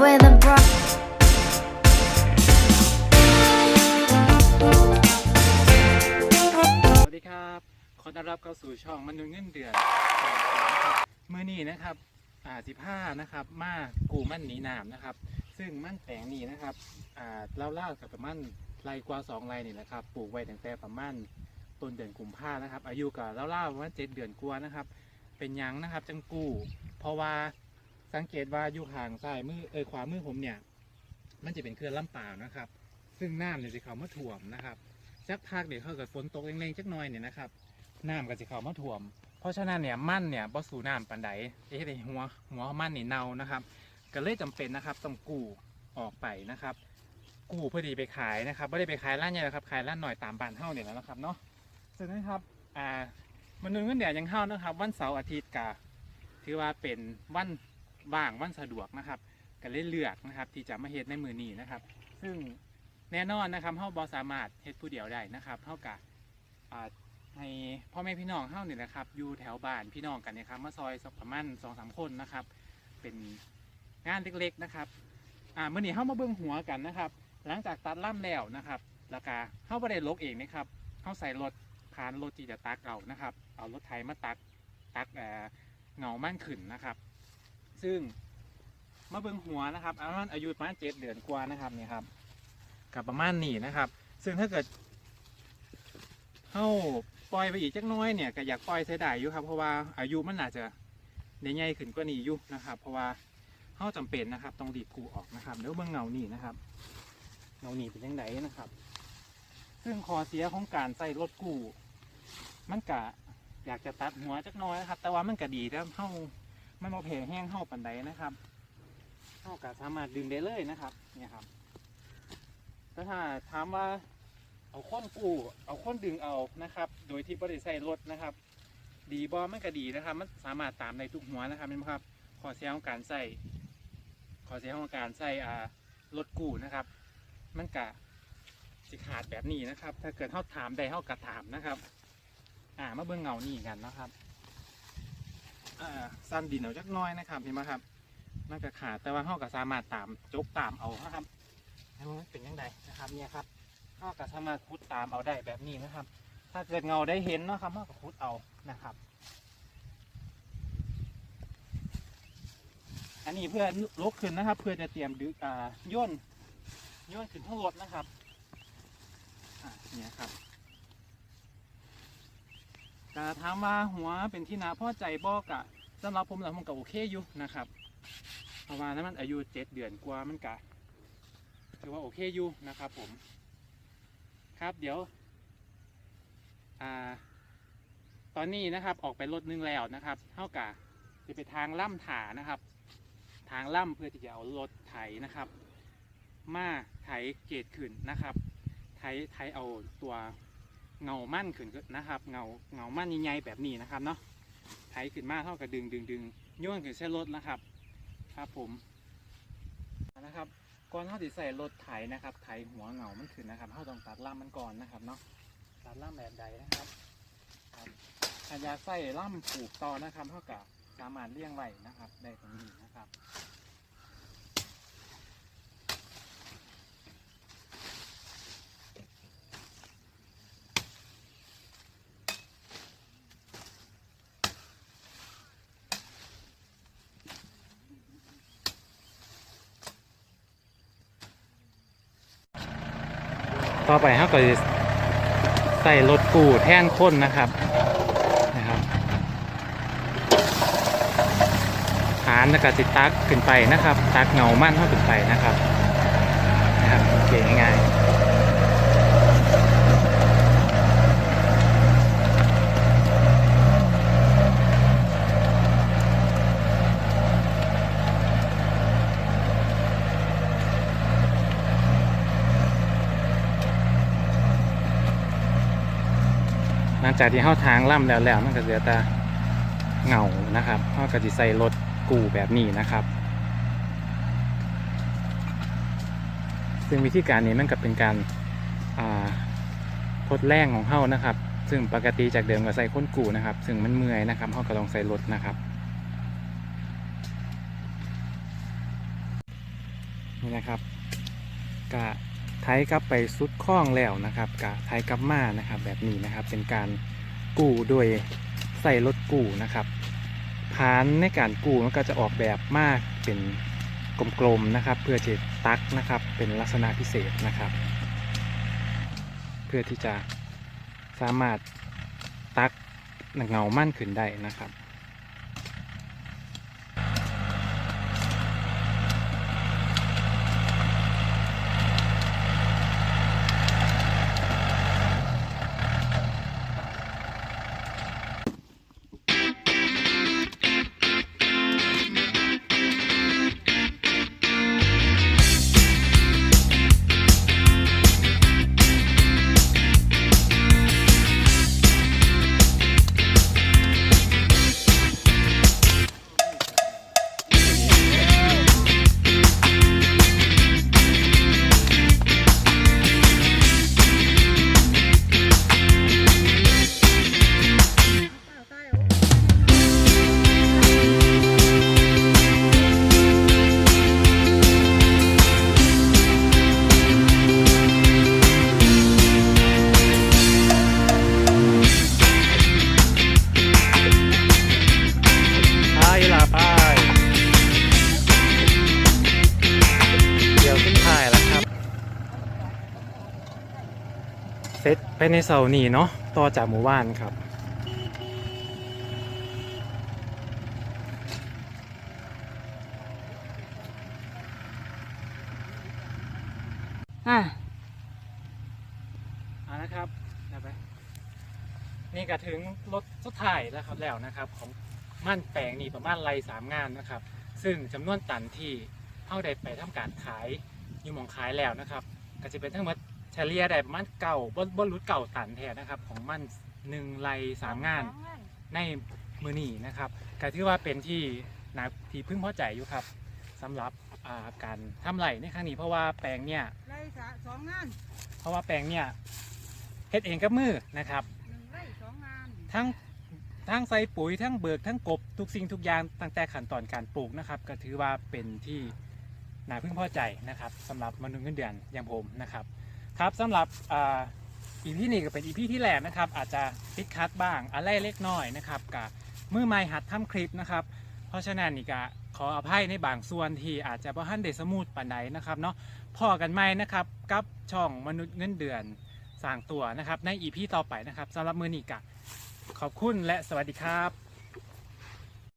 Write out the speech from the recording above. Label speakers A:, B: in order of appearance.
A: with a bro.
B: สวัสดีครับ ขอต้อนรับเข้าสู่ช่องมนุษย์เงินเดือนเมื่อนี้นะครับอ่าสิบห้านะครับมากูมั่นหนีหนามนะครับ ซึ่งมั่นแปลงนี้นะครับอ่าเล่าเล่ากับประมาณไรกว่าสองไรนี่แหละครับปลูกไว้ตั้งแต่ประมาณต้นเดือนกุมภานะครับ อายุกับเล่าเล่าประมาณเจ็ดเดือนกว่านะครับ เป็นหยังนะครับจังกู้เพราะว่า สังเกตว่าอยู่ห่างซ้ายมือเออขวามือผมเนี่ย มันจะเป็นเขื่อนลำเปล่านะครับ ซึ่งน้ำเนี่ยจะเข้ามาถ่วมนะครับสักพักเดี๋ยวเขาเกิดฝนตกแรงๆจักหน่อยเนี่ยนะครับน้ำก็จะเข้ามาท่วม เพราะฉะนั้นเนี่ยมันเนี่ยบ่สู่น้ำปันใดเอ๊ะหัวหัวมันนี่เน่านะครับ ก็เลยจำเป็นนะครับต้องกู้ออกไปนะครับ กู้เพื่อดีไปขายนะครับไม่ได้ไปขายร้านใหญ่นะครับขายร้านหน่อยตามบ้านเฮ้าเนี่ยแล้วนะครับเนาะซึ่งนะครับอ่ามนุษย์เงินเดือนยังเฮ้านะครับ วันเสาร์อาทิตย์กะถือว่าเป็นวัน ว่างวันสะดวกนะครับก็เลยเลือกนะครับ ที่จะมาเฮ็ดในมือนี้นะครับ ซึ่งแน่นอนนะครับเฮาบ่สามารถเฮ็ดผู้เดียวได้นะครับเฮากะให้พ่อแม่พี่น้องเฮานี่แหละครับอยู่แถวบ้านพี่น้องกันนี่ยครับมาซอยสักประมาณสองสามคนนะครับ เป็นงานเล็กๆนะครับอ่ามื่อนี้เฮามาเบิ่งหัวกันนะครับ หลังจากตัดล่ำแล้วนะครับแล้วก็เฮาบ่ได้ลกเองนะครับเฮาใส่รถพานรถที่จะตักเอานะครับ เอารถไถมาตักตักเอ่อเงามั่นขึ้นนะครับ ซึ่งมาเบิ่งหัวนะครับอามันอายุประมาณเจ็ดเดือนกว่านะครับเนี่ยครับกับประมาณนี้นะครับ ซึ่งถ้าเกิดเข้าปล่อยไปอีกจักน้อยเนี่ยก็อยากปล่อยเสียดายอยู่ครับเพราะว่าอายุมันอาจจะได้ใหญ่ขึ้นกว่านี้อยู่นะครับ เพราะว่าเข้าจำเป็นนะครับต้องรีบกูออกนะครับเดี๋ยวเบื้องเงานี่นะครับเงานี่เป็นยังไงนะครับ ซึ่งคอเสียของการใส่รถกู้มันกะอยากจะตัดหัวจักน้อยนะครับ แต่ว่ามันก็ดีแล้วเข้า มันมาเพแห้งเข้าปันไดนะครับเข้ากะสามารถดึงได้เลยนะครับ เนี่ยครับแต่ถ้าถามว่าเอาค้นกู้เอาค้นดึงเอานะครับ โดยที่บริใส่รถนะครับ ดีบอมันก็ดีนะครับ มันสามารถตามในทุกหัวนะครับเห็นไหมครับขอเสียของการใส่ขอเสียของการใส่อ่ารถกู้นะครับ มันกะสิขาดแบบนี้นะครับ ถ้าเกิดเขาถามใดเขากระถามนะครับ อ่ามาเบื้องเงานี่กันนะครับ สั้นดินเอาจักน้อยนะครับเห็นไหมครับมันก็ขาดแต่ว่าเขาก็สามารถตามจกตามเอานะครับให้มันเป็นยังไงนะครับเนี่ยครับก็ก็สามารถคุดตามเอาได้แบบนี้นะครับ ถ้าเกิดเงาได้เห็นเนาะครับหอก็คุดเอานะครับ อันนี้เพื่อลกขึ้นนะครับ เพื่อจะเตรียมดึกอ่าย่นย่นขึ้นทั้งรถนะครับอ่าเนี่ยครับ กาถามว่าหัวเป็นที่นาพ่อใจบอกะสำหรับผมแล้วผมก็โอเคอยู่นะครับเพราะว่านั้นมันอายุเจ็ดเดือนกว่ามันกะถือว่าโอเคอยู่นะครับ ผม ครับเดี๋ยวอ่าตอนนี้นะครับออกไปรถนึงแล้วนะครับเท่ากับจะไปทางล่ำถานะครับ ทางล่ำเพื่อที่จะเอารถไถนะครับ มาไถเกตขึ้นนะครับ ไถไถเอาตัว เงามั่นขึ้นนะครับ เงาเงามั่นใหญ่ๆแบบนี้นะครับเนาะไถขึ้นมาเท่ากับดึงดึงดึงโยนขึ้นเส้นรถนะครับ ครับผมนะครับก่อนเขาติใส่รถไถนะครับ ไถหัวเงามันขึ้นนะครับเขาต้องตัดล่ามมันก่อนนะครับเนาะตัดล่ามแบบใดนะครับครับถ้าอยากใส่ล่ามปลูกต่อนะครับเขากับสามารถเลี้ยงไว้นะครับ ได้ตรงนี้นะครับ ต่อไปเขาก็จะใส่รถกูแท่นข้นนะครับนะครับฐานแล้วก็ติดตักขึ้นไปนะครับ ตักเงามั่นเข้าขึ้นไปนะครับนะครับโอเคง่ายๆ หลังจากที่เข้าทางล่ำแล้วแล้วมันก็เหลือแต่เงานะครับเข้าก็จะใส่รถกูแบบนี้นะครับ ซึ่งวิธีการนี้มันก็เป็นการอ่าทดแรงของเฮานะครับ ซึ่งปกติจากเดิมก็ใส่ค้นกูนะครับ ซึ่งมันเมื่อยนะครับเฮาก็ต้องใส่รถนะครับนี่นะครับกะ ไทยกลับไปสุดคล้องแล้วนะครับกะไทยกลับมานะครับ แบบนี้นะครับเป็นการกู้โดยใส่รถกู้นะครับพานในการกู้มันก็จะออกแบบมากเป็นกลมๆนะครับ เพื่อจะตักนะครับเป็นลักษณะพิเศษนะครับ เพื่อที่จะสามารถตักเงามั่นขึ้นได้นะครับ ไปในเสาร์นี้เนาะต่อจากหมู่บ้านครับ
A: อะ
B: เอาละครับเอาไปนี่ก็ถึงรถสุดท้ายแล้วครับแล้วนะครับ ของม่านแปลงนี่ประมาณไรสามงานนะครับ ซึ่งจำนวนตันที่เท่าใดไปทำการขายอยู่หมองขายแล้วนะครับ ก็จะเป็นทั้งหมด เฉลี่ยได้ประมาณเก่าบนบนรุดเก่าตันแท้นะครับ ของมันหนึ่งไรสามงาน ในมือนีนะครับก็ถือว่าเป็นที่นาที่พึ่งพอใจอยู่ครับสำหรับอ่าการทำไรในครั้งนี้เพราะว่าแปลงเนี่ย
A: ไร่สะสองงาน
B: เพราะว่าแปลงเนี่ยเฮ็ดเองกับมือนะครับ
A: หนึ่งไร่สองงาน
B: ทั้งทั้งใส่ปุ๋ยทั้งเบิกทั้งกบทุกสิ่งทุกอย่างตั้งแต่ขั้นตอนการปลูกนะครับ ก็ถือว่าเป็นที่น่าพึงพอใจนะครับสำหรับมนุษย์เงินเดือนอย่างผมนะครับ ครับสำหรับอีพีนี้ก็เป็นอีพีที่แรกนะครับ อาจจะติดคัดบ้างอะไรเล็กน้อยนะครับกับมือใหม่หัดทำคลิปนะครับ เพราะฉะนั้นนี่ก็ขออภัยในบางส่วนที่อาจจะบ่ทันได้สมูทปานใดนะครับเนาะพอกันใหม่นะครับกับช่องมนุษย์เงินเดือนสร้างตัวนะครับ ในอีพีต่อไปนะครับสำหรับมือนี้กะขอบคุณและสวัสดีครับ